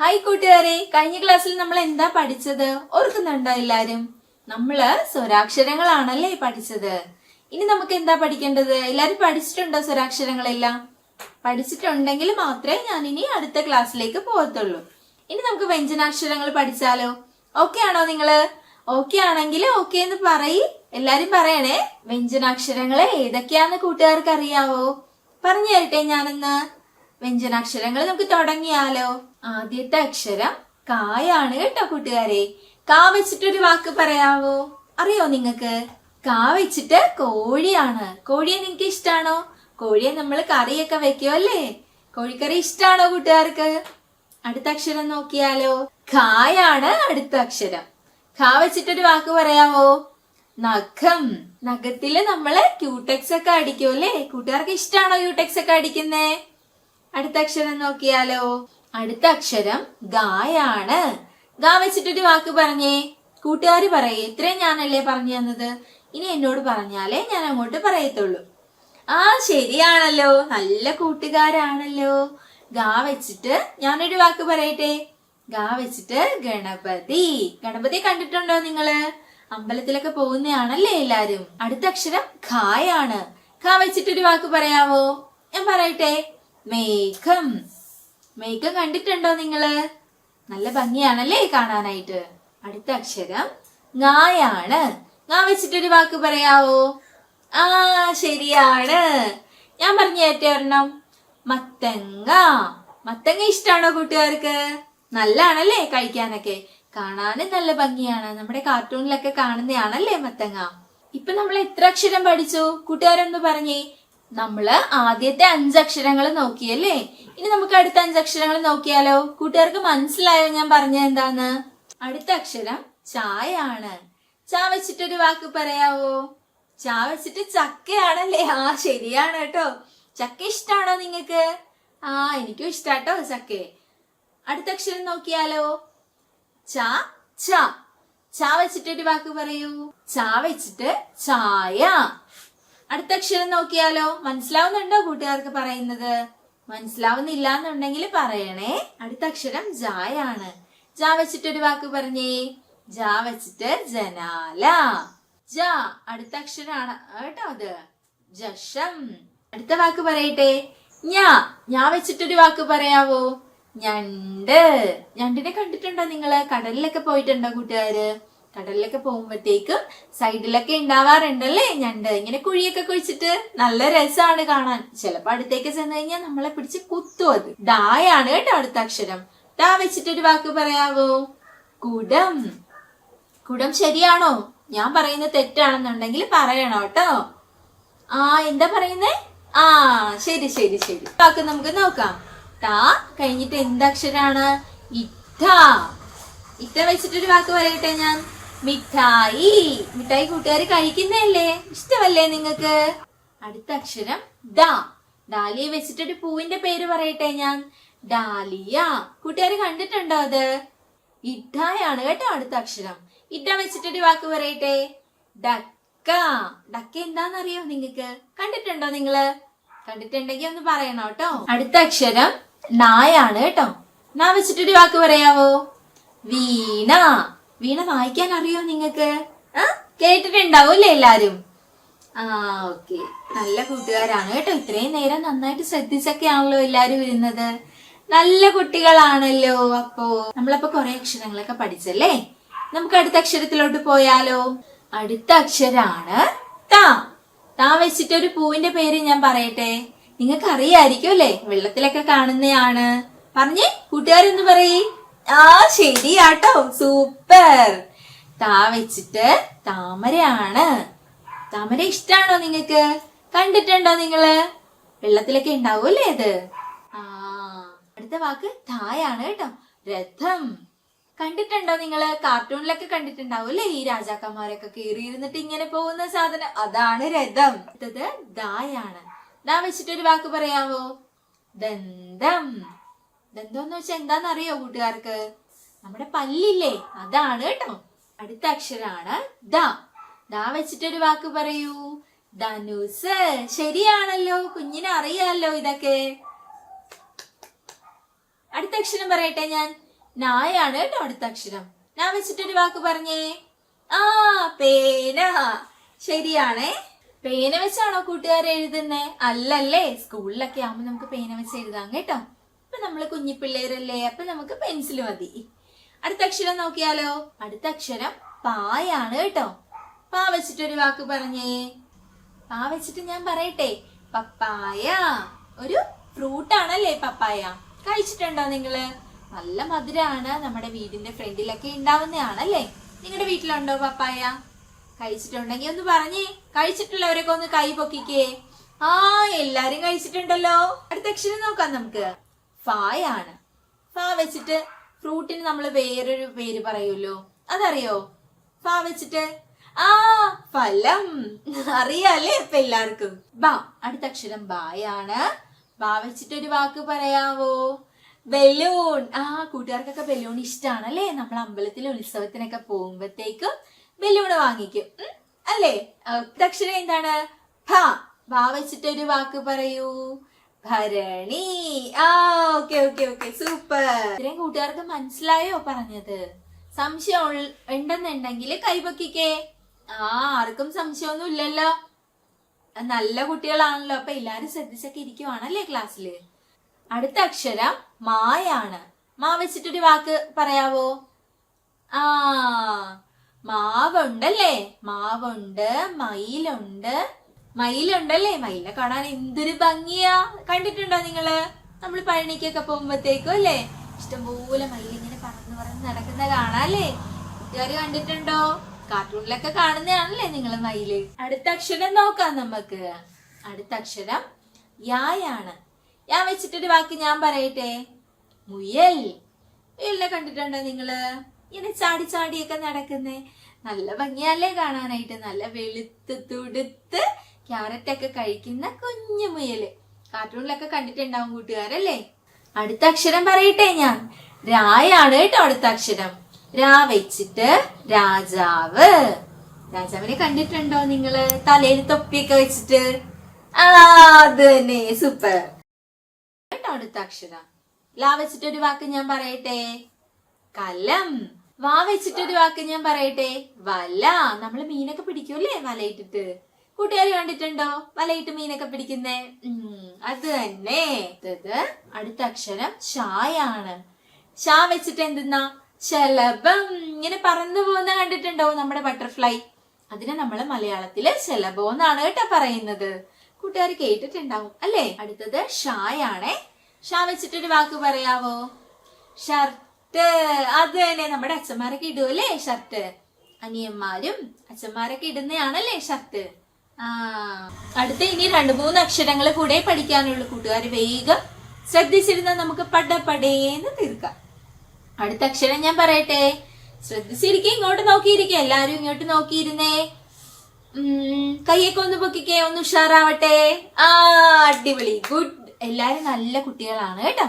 Hi കൂട്ടുകാരെ. കഴിഞ്ഞ ക്ലാസ്സിൽ നമ്മൾ എന്താ പഠിച്ചത്? ഓർക്കുന്നുണ്ടോ എല്ലാരും? നമ്മൾ സ്വരാക്ഷരങ്ങളാണല്ലേ പഠിച്ചത്. ഇനി നമുക്ക് എന്താ പഠിക്കേണ്ടത്? എല്ലാരും പഠിച്ചിട്ടുണ്ടോ സ്വരാക്ഷരങ്ങളെല്ലാം? പഠിച്ചിട്ടുണ്ടെങ്കിൽ മാത്രമേ ഞാൻ ഇനി അടുത്ത ക്ലാസ്സിലേക്ക് പോകത്തുള്ളൂ. ഇനി നമുക്ക് വ്യഞ്ജനാക്ഷരങ്ങൾ പഠിച്ചാലോ? ഓക്കെ ആണോ നിങ്ങൾ? ഓക്കെ ആണെങ്കിൽ ഓക്കെ എന്ന് പറയി. എല്ലാരും പറയണേ വ്യഞ്ജനാക്ഷരങ്ങളെ ഏതൊക്കെയാന്ന് കൂട്ടുകാർക്ക് അറിയാവോ? പറഞ്ഞു തരട്ടെ ഞാനെന്ന്. വ്യഞ്ജനാക്ഷരങ്ങൾ നമുക്ക് തുടങ്ങിയാലോ? ആദ്യത്തെ അക്ഷരം കായാണ് കേട്ടോ കൂട്ടുകാരെ. കാ വെച്ചിട്ടൊരു വാക്ക് പറയാവോ? അറിയോ നിങ്ങക്ക് കാ വെച്ചിട്ട് കോഴിയാണ്. കോഴിയെ നിങ്ങക്ക് ഇഷ്ടാണോ? കോഴിയെ നമ്മൾ കറിയൊക്കെ വെക്കോ അല്ലേ? കോഴിക്കറി ഇഷ്ടാണോ കൂട്ടുകാർക്ക്? അടുത്ത അക്ഷരം നോക്കിയാലോ. ഖായാണ് അടുത്ത അക്ഷരം. ഖാ വെച്ചിട്ടൊരു വാക്ക് പറയാവോ? നഖം. നഖത്തിൽ നമ്മൾ ക്യൂടെക്സ് ഒക്കെ അടിക്കുമല്ലേ കൂട്ടുകാർക്ക് ഇഷ്ടാണോ ക്യൂടെക്സ് ഒക്കെ അടിക്കുന്നേ? അടുത്ത അക്ഷരം നോക്കിയാലോ. അടുത്ത അക്ഷരം ഗായാണ്. ഗാ വെച്ചിട്ടൊരു വാക്ക് പറഞ്ഞേ. കൂട്ടുകാർ പറയേ ഇത്രയും ഞാനല്ലേ പറഞ്ഞു തന്നത്? ഇനി എന്നോട് പറഞ്ഞാലേ ഞാൻ അങ്ങോട്ട് പറയത്തുള്ളൂ. ആ ശരിയാണല്ലോ. നല്ല കൂട്ടുകാരാണല്ലോ. ഗാ വെച്ചിട്ട് ഞാനൊരു വാക്ക് പറയട്ടെ? ഗാ വെച്ചിട്ട് ഗണപതി. ഗണപതി കണ്ടിട്ടുണ്ടോ നിങ്ങൾ? അമ്പലത്തിലൊക്കെ പോകുന്നതാണല്ലേ എല്ലാരും. അടുത്ത അക്ഷരം ഖായാണ്. ഖാ വെച്ചിട്ടൊരു വാക്ക് പറയാവോ? ഞാൻ പറയട്ടെ. മേഘം. മേഘം കണ്ടിട്ടുണ്ടോ നിങ്ങൾ? നല്ല ഭംഗിയാണല്ലേ കാണാനായിട്ട്? അടുത്ത അക്ഷരം ങായാണ്. ങാ വെച്ചിട്ടൊരു വാക്ക് പറയാവോ? ആ ശരിയാണ്. ഞാൻ പറഞ്ഞു ഏറ്റ ഒരെണ്ണം മത്തങ്ങ. മത്തങ്ങ ഇഷ്ടാണോ കൂട്ടുകാർക്ക്? നല്ലാണല്ലേ കഴിക്കാനൊക്കെ. കാണാനും നല്ല ഭംഗിയാണ്. നമ്മുടെ കാർട്ടൂണിലൊക്കെ കാണുന്നതാണല്ലേ മത്തങ്ങ. ഇപ്പൊ നമ്മൾ എത്ര അക്ഷരം പഠിച്ചു? കൂട്ടുകാരൊന്ന് പറഞ്ഞേ. നമ്മൾ ആദ്യത്തെ അഞ്ചക്ഷരങ്ങൾ നോക്കിയല്ലേ? ഇനി നമുക്ക് അടുത്ത അഞ്ചക്ഷരങ്ങൾ നോക്കിയാലോ? കൂട്ടുകാർക്ക് മനസ്സിലായോ ഞാൻ പറഞ്ഞ എന്താന്ന്? അടുത്ത അക്ഷരം ചായാണ് ചാ വെച്ചിട്ടൊരു വാക്ക് പറയാവോ? ചാ വെച്ചിട്ട് ചക്കയാണല്ലേ? ആ ശരിയാണ് കേട്ടോ. ചക്ക ഇഷ്ടാണോ നിങ്ങക്ക് ആ എനിക്കും ഇഷ്ടാട്ടോ ചക്ക അടുത്ത അക്ഷരം നോക്കിയാലോ? ച ച. ചാ വെച്ചിട്ടൊരു വാക്ക് പറയൂ. ചാ വെച്ചിട്ട് ചായ. അടുത്ത അക്ഷരം നോക്കിയാലോ? മനസ്സിലാവുന്നുണ്ടോ കൂട്ടുകാർക്ക് പറയുന്നത്? മനസ്സിലാവുന്നില്ല എന്നുണ്ടെങ്കിൽ പറയണേ. അടുത്ത അക്ഷരം ജായാണ്. ജാ വെച്ചിട്ടൊരു വാക്ക് പറഞ്ഞേ. ജാ വെച്ചിട്ട് ജനാല. ജ അടുത്ത അക്ഷരാണ് കേട്ടോ അത്. ജഷം. അടുത്ത വാക്ക് പറയട്ടെ. ഞാ ഞാ വെച്ചിട്ടൊരു വാക്ക് പറയാവോ? ഞണ്ട്. ഞണ്ടിനെ കണ്ടിട്ടുണ്ടോ നിങ്ങൾ? കടലിലൊക്കെ പോയിട്ടുണ്ടോ കൂട്ടുകാര്? കടലിലൊക്കെ പോകുമ്പോഴത്തേക്കും സൈഡിലൊക്കെ ഉണ്ടാവാറുണ്ടല്ലേ ഞണ്ട്. ഇങ്ങനെ കുഴിയൊക്കെ കുഴിച്ചിട്ട് നല്ല രസമാണ് കാണാൻ. ചിലപ്പോ അടുത്തേക്ക് ചെന്ന് കഴിഞ്ഞാൽ നമ്മളെ പിടിച്ച് കുത്തും അത്. ഡായാണ് കേട്ടോ അടുത്ത അക്ഷരം. ഡാ വെച്ചിട്ടൊരു വാക്ക് പറയാവോ? കുടം. കുടം ശരിയാണോ? ഞാൻ പറയുന്നത് തെറ്റാണെന്നുണ്ടെങ്കിൽ പറയണം കേട്ടോ. ആ എന്താ പറയുന്നേ? ആ ശരി ശരി ശരി. വാക്ക് നമുക്ക് നോക്കാം. ടാ കഴിഞ്ഞിട്ട് എന്താക്ഷരാണ് ഇറ്റ ഇറ്റ വെച്ചിട്ടൊരു വാക്ക് പറയട്ടെ ഞാൻ. മിഠായി. മിഠായി കൂട്ടുകാർ കഴിക്കുന്നതല്ലേ? ഇഷ്ടമല്ലേ നിങ്ങക്ക് അടുത്ത അക്ഷരം ഡാ. ഡാലിയെ വെച്ചിട്ടൊരു പൂവിന്റെ പേര് പറയട്ടെ ഞാൻ. ഡാലിയ. കൂട്ടുകാർ കണ്ടിട്ടുണ്ടോ അത്? ഇഡായാണ് കേട്ടോ അടുത്ത അക്ഷരം. ഇഡ വെച്ചിട്ടൊരു വാക്ക് പറയട്ടെ. ഡക്ക. ഡക്ക എന്താന്നറിയോ നിങ്ങക്ക് കണ്ടിട്ടുണ്ടോ നിങ്ങൾ? കണ്ടിട്ടുണ്ടെങ്കിൽ ഒന്ന് പറയണം കേട്ടോ. അടുത്ത അക്ഷരം നായാണ് കേട്ടോ. നാ വെച്ചിട്ടൊരു വാക്ക് പറയാവോ? വീണ. വീണ വായിക്കാൻ അറിയോ നിങ്ങക്ക് ആ കേട്ടിട്ടുണ്ടാവൂല്ലേ എല്ലാരും? ആ ഓക്കെ. നല്ല കൂട്ടുകാരാണ് കേട്ടോ. ഇത്രയും നേരം നന്നായിട്ട് ശ്രദ്ധിച്ചൊക്കെ ആണല്ലോ എല്ലാരും ഇരുന്നത്. നല്ല കുട്ടികളാണല്ലോ അപ്പോ. നമ്മളപ്പോ കുറെ അക്ഷരങ്ങളൊക്കെ പഠിച്ചല്ലേ? നമുക്ക് അടുത്ത അക്ഷരത്തിലോട്ട് പോയാലോ? അടുത്ത അക്ഷരാണ് താ. താ വെച്ചിട്ടൊരു പൂവിന്റെ പേര് ഞാൻ പറയട്ടെ. നിങ്ങൾക്ക് അറിയായിരിക്കും അല്ലേ? വെള്ളത്തിലൊക്കെ കാണുന്നയാണ്. പറഞ്ഞേ കൂട്ടുകാരെന്ന് പറയേ? ആ ശരിയാട്ടോ. സൂപ്പർ. താ വെച്ചിട്ട് താമരയാണ്. താമര ഇഷ്ടാണോ നിങ്ങക്ക് കണ്ടിട്ടുണ്ടോ നിങ്ങൾ? വെള്ളത്തിലൊക്കെ ഉണ്ടാവൂല്ലേ അത് ആ അടുത്ത വാക്ക് തായാണ് കേട്ടോ. രഥം. കണ്ടിട്ടുണ്ടോ നിങ്ങൾ? കാർട്ടൂണിലൊക്കെ കണ്ടിട്ടുണ്ടാവൂല്ലേ? ഈ രാജാക്കന്മാരൊക്കെ കയറിയിരുന്നിട്ട് ഇങ്ങനെ പോകുന്ന സാധനം. അതാണ് രഥം. അടുത്തത് ദായാണ്. ദാ വെച്ചിട്ടൊരു വാക്ക് പറയാവോ? ദന്തം. വെച്ച വെച്ചാൽ എന്താണെന്നറിയോ കൂട്ടുകാർക്ക്? നമ്മുടെ പല്ലില്ലേ? അതാണ് കേട്ടോ. അടുത്ത അക്ഷരാണ് ദ. ദാ വെച്ചിട്ടൊരു വാക്ക് പറയൂ. ധനുസ്. ശരിയാണല്ലോ. കുഞ്ഞിനെ അറിയാലോ ഇതൊക്കെ. അടുത്ത അക്ഷരം പറയട്ടെ ഞാൻ. നായാണ് കേട്ടോ അടുത്ത അക്ഷരം. ഞാൻ വെച്ചിട്ടൊരു വാക്ക് പറഞ്ഞേ. ആ പേന. ശരിയാണേ. പേന വെച്ചാണോ കൂട്ടുകാരെ എഴുതുന്നേ? അല്ലല്ലേ. സ്കൂളിലൊക്കെ ആവുമ്പോ നമുക്ക് പേന വെച്ച് എഴുതാം കേട്ടോ. ഇപ്പൊ നമ്മൾ കുഞ്ഞിപ്പിള്ളേരല്ലേ? അപ്പൊ നമുക്ക് പെൻസിൽ മതി. അടുത്ത അക്ഷരം നോക്കിയാലോ? അടുത്ത അക്ഷരം പായാണ് കേട്ടോ. പാ വെച്ചിട്ടൊരു വാക്ക് പറഞ്ഞേ. പാ വെച്ചിട്ട് ഞാൻ പറയട്ടെ. പപ്പായ. ഒരു ഫ്രൂട്ട് ആണല്ലേ പപ്പായ? കഴിച്ചിട്ടുണ്ടോ നിങ്ങൾ? നല്ല മധുരമാണ് നമ്മുടെ വീടിന്റെ ഫ്രണ്ടിലൊക്കെ ഉണ്ടാവുന്നതാണല്ലേ? നിങ്ങളുടെ വീട്ടിലുണ്ടോ പപ്പായ? കഴിച്ചിട്ടുണ്ടെങ്കിൽ ഒന്ന് പറഞ്ഞേ. കഴിച്ചിട്ടുള്ളവരൊക്കെ ഒന്ന് കൈ പൊക്കിക്കേ. ആ എല്ലാരും കഴിച്ചിട്ടുണ്ടല്ലോ. അടുത്ത അക്ഷരം നോക്കാം നമുക്ക്. ഫായാണ്. ഫാ വെച്ചിട്ട് ഫ്രൂട്ടിന് നമ്മൾ വേറൊരു പേര് പറയുമല്ലോ. അതറിയോ? ഫാ വെച്ചിട്ട് ആ ഫലം. അറിയാലേ ഇപ്പൊ എല്ലാവർക്കും? ബാ അടുത്ത അക്ഷരം ബായാണ്. ബാ വെച്ചിട്ട് ഒരു വാക്ക് പറയാവോ? ബലൂൺ. ആ കൂട്ടുകാർക്കൊക്കെ ബലൂൺ ഇഷ്ടമാണ് അല്ലേ നമ്മൾ അമ്പലത്തിൽ ഉത്സവത്തിനൊക്കെ പോകുമ്പോഴത്തേക്കും ബലൂൺ വാങ്ങിക്കും. അല്ലേ? അക്ഷരം എന്താണ്? ഫാ ഭാ വെച്ചിട്ട് ഒരു വാക്ക് പറയൂ. ഭരണി. ആ ഓക്കെ ഓക്കെ ഓക്കെ സൂപ്പർ ഇത്രയും കൂട്ടുകാർക്ക് മനസ്സിലായോ പറഞ്ഞത്? സംശയം ഉണ്ടെന്നുണ്ടെങ്കിൽ കൈപൊക്കിക്കേ. ആ ആർക്കും സംശയമൊന്നും ഇല്ലല്ലോ. നല്ല കുട്ടികളാണല്ലോ. അപ്പൊ എല്ലാരും ശ്രദ്ധിച്ചൊക്കെ ഇരിക്കുവാണല്ലേ ക്ലാസ്സിൽ? അടുത്ത അക്ഷരം മായാണ്. മാ വെച്ചിട്ടൊരു വാക്ക് പറയാവോ? ആ മാവുണ്ടല്ലേ? മാവുണ്ട് മയിലുണ്ട് മയിലുണ്ടല്ലേ? മയിലിനെ കാണാൻ എന്തൊരു ഭംഗിയാ. കണ്ടിട്ടുണ്ടോ നിങ്ങൾ? നമ്മൾ പഴനിക്കൊക്കെ പോകുമ്പോഴത്തേക്കും അല്ലേ? ഇഷ്ടംപോലെ മയിൽ ഇങ്ങനെ പറന്ന് പറന്ന് നടക്കുന്ന കാണാല്ലേ? കൂട്ടുകാർ കണ്ടിട്ടുണ്ടോ? കാർട്ടൂണിലൊക്കെ കാണുന്നതാണല്ലേ നിങ്ങൾ മയിൽ? അടുത്ത അക്ഷരം നോക്കാം നമുക്ക്. അടുത്ത അക്ഷരം യായാണ്. ഞാൻ വെച്ചിട്ടൊരു വാക്ക് ഞാൻ പറയട്ടെ? മുയൽ. മുയലിനെ കണ്ടിട്ടുണ്ടോ നിങ്ങൾ? ഇങ്ങനെ ചാടി ചാടിയൊക്കെ നടക്കുന്നേ. നല്ല ഭംഗിയല്ലേ കാണാനായിട്ട്. നല്ല വെളുത്ത് തുടുത്ത് ക്യാരറ്റ് ഒക്കെ കഴിക്കുന്ന കുഞ്ഞു മുയൽ. കാർട്ടൂണിലൊക്കെ കണ്ടിട്ടുണ്ടാവും കൂട്ടുകാരല്ലേ? അടുത്ത അക്ഷരം പറയട്ടെ ഞാൻ. രായാണ് കേട്ടോ അടുത്ത അക്ഷരം. രാ വെച്ചിട്ട് രാജാവ്. രാജാവിനെ കണ്ടിട്ടുണ്ടോ നിങ്ങൾ? തലയിൽ തൊപ്പിയൊക്കെ വെച്ചിട്ട്? ആ സൂപ്പർ. കേട്ടോ അടുത്ത അക്ഷരം. ലാ വെച്ചിട്ട് ഒരു വാക്ക് ഞാൻ പറയട്ടെ? കലം. വാ വെച്ചിട്ട് ഒരു വാക്ക് ഞാൻ പറയട്ടെ? വല. നമ്മൾ മീനൊക്കെ പിടിക്കൂല്ലേ വലയിട്ടിട്ട് കൂട്ടുകാർ കണ്ടിട്ടുണ്ടോ? വലയിട്ട് മീനൊക്കെ പിടിക്കുന്നേ? അത് തന്നെ. അടുത്ത അക്ഷരം ഷായാണ്. ഷാ വെച്ചിട്ട് എന്തെന്നാ? ശലഭം. ഇങ്ങനെ പറന്നു പോകുന്ന കണ്ടിട്ടുണ്ടോ? നമ്മുടെ ബട്ടർഫ്ലൈ. അതിനെ നമ്മൾ മലയാളത്തിൽ ശലഭം എന്നാണ് കേട്ടോ പറയുന്നത്. കൂട്ടുകാർ കേട്ടിട്ടുണ്ടാവും അല്ലേ? അടുത്തത് ഷായാണേ. ഷാ വെച്ചിട്ടൊരു വാക്ക് പറയാവോ? ഷർട്ട്. അത് തന്നെ നമ്മുടെ അച്ഛന്മാരൊക്കെ ഇടുമല്ലേ ഷർട്ട്. അനിയന്മാരും അച്ഛന്മാരൊക്കെ ഇടുന്നതാണല്ലേ ഷർട്ട്. അടുത്ത ഇനി രണ്ട് മൂന്ന് അക്ഷരങ്ങൾ കൂടെ പഠിക്കാനുള്ള കൂട്ടുകാർ വേഗം ശ്രദ്ധിച്ചിരുന്ന നമുക്ക് പടപടേന്ന് തീർക്കാം. അടുത്ത അക്ഷരം ഞാൻ പറയട്ടെ. ശ്രദ്ധിച്ചിരിക്കെ ഇങ്ങോട്ട് നോക്കിയിരിക്കേ. എല്ലാരും ഇങ്ങോട്ട് നോക്കിയിരുന്നേ. കയ്യൊക്കെ ഒന്ന് പൊക്കിക്കേ ഒന്ന് ഉഷാറാവട്ടെ. ആ അടിപൊളി. ഗുഡ്. എല്ലാരും നല്ല കുട്ടികളാണ് കേട്ടോ.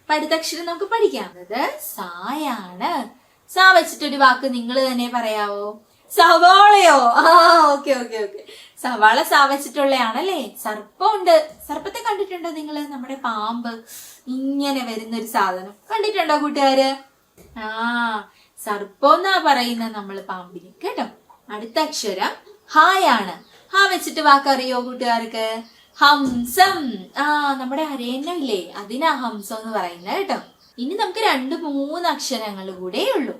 അപ്പൊ അടുത്ത അക്ഷരം നമുക്ക് പഠിക്കാം. അത് സായാണ്. സാ വെച്ചിട്ടൊരു വാക്ക് നിങ്ങൾ തന്നെ പറയാവോ? സവാളയോ? ആ ഓക്കെ ഓക്കെ ഓക്കെ. സവാള സാ വെച്ചിട്ടുള്ളയാണല്ലേ സർപ്പമുണ്ട്. സർപ്പത്തെ കണ്ടിട്ടുണ്ടോ നിങ്ങൾ? നമ്മുടെ പാമ്പ് ഇങ്ങനെ വരുന്ന ഒരു സാധനം. കണ്ടിട്ടുണ്ടോ കൂട്ടുകാര്? ആ സർപ്പോന്നാ പറയുന്ന നമ്മൾ പാമ്പിന്. കേട്ടോ? അടുത്ത അക്ഷരം ഹായാണ്. ഹാ വെച്ചിട്ട് വാക്കറിയോ കൂട്ടുകാർക്ക്? ഹംസം. ആ നമ്മുടെ അരേനല്ലേ അതിനാ ഹംസം എന്ന് പറയുന്നത് കേട്ടോ. ഇനി നമുക്ക് രണ്ട് മൂന്ന് അക്ഷരങ്ങൾ കൂടെ ഉള്ളൂ.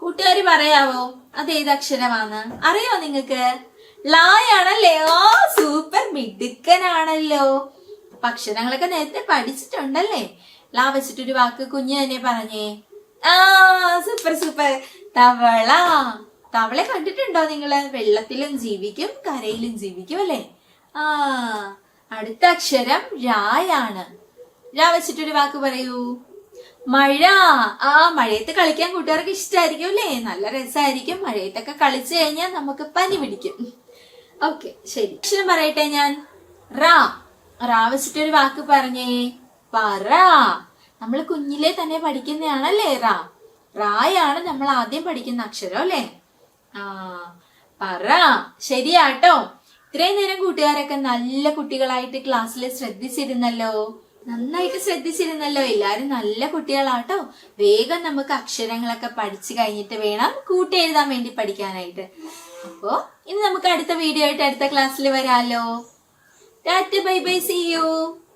കൂട്ടുകാര് പറയാവോ? അത് ഏത് അക്ഷരമാണ്? അറിയോ നിങ്ങക്ക് ലായാണല്ലേ ഓ സൂപ്പർ മിടുക്കനാണല്ലോ. അക്ഷരങ്ങളൊക്കെ നേരത്തെ പഠിച്ചിട്ടുണ്ടല്ലേ? ലാ വെച്ചിട്ടൊരു വാക്ക് കുഞ്ഞു തന്നെ പറഞ്ഞേ. ആ സൂപ്പർ സൂപ്പർ തവള. തവളെ കണ്ടിട്ടുണ്ടോ നിങ്ങൾ? വെള്ളത്തിലും ജീവിക്കും കരയിലും ജീവിക്കും അല്ലേ? ആ അടുത്ത അക്ഷരം രായാണ്. രാ വെച്ചിട്ടൊരു വാക്ക് പറയൂ. മഴ. ആ മഴയത്ത് കളിക്കാൻ കൂട്ടുകാർക്ക് ഇഷ്ടമായിരിക്കും അല്ലേ? നല്ല രസമായിരിക്കും മഴയത്തൊക്കെ കളിച്ചു കഴിഞ്ഞാൽ നമുക്ക് പനി പിടിക്കും. ഓക്കെ ശരി. അക്ഷരം പറയട്ടെ ഞാൻ. റാ. റാ വെച്ചിട്ടൊരു വാക്ക് പറഞ്ഞേ. പറ. നമ്മൾ കുഞ്ഞിലെ തന്നെ പഠിക്കുന്നതാണല്ലേ റാ? റായാണ് നമ്മൾ ആദ്യം പഠിക്കുന്ന അക്ഷരം അല്ലേ? ആ പറ. ശരിയാട്ടോ. ഇത്രയും നേരം കൂട്ടുകാരൊക്കെ നല്ല കുട്ടികളായിട്ട് ക്ലാസ്സിൽ ശ്രദ്ധിച്ചിരുന്നല്ലോ. നന്നായിട്ട് ശ്രദ്ധിച്ചിരുന്നല്ലോ. എല്ലാരും നല്ല കുട്ടികളാട്ടോ. വേഗം നമുക്ക് അക്ഷരങ്ങളൊക്കെ പഠിച്ചു കഴിഞ്ഞിട്ട് വേണം കൂട്ടെഴുതാൻ വേണ്ടി പഠിക്കാനായിട്ട്. അപ്പോ ഇനി നമുക്ക് അടുത്ത വീഡിയോ ആയിട്ട് അടുത്ത ക്ലാസ്സിൽ വരാലോ. Tata bye bye see you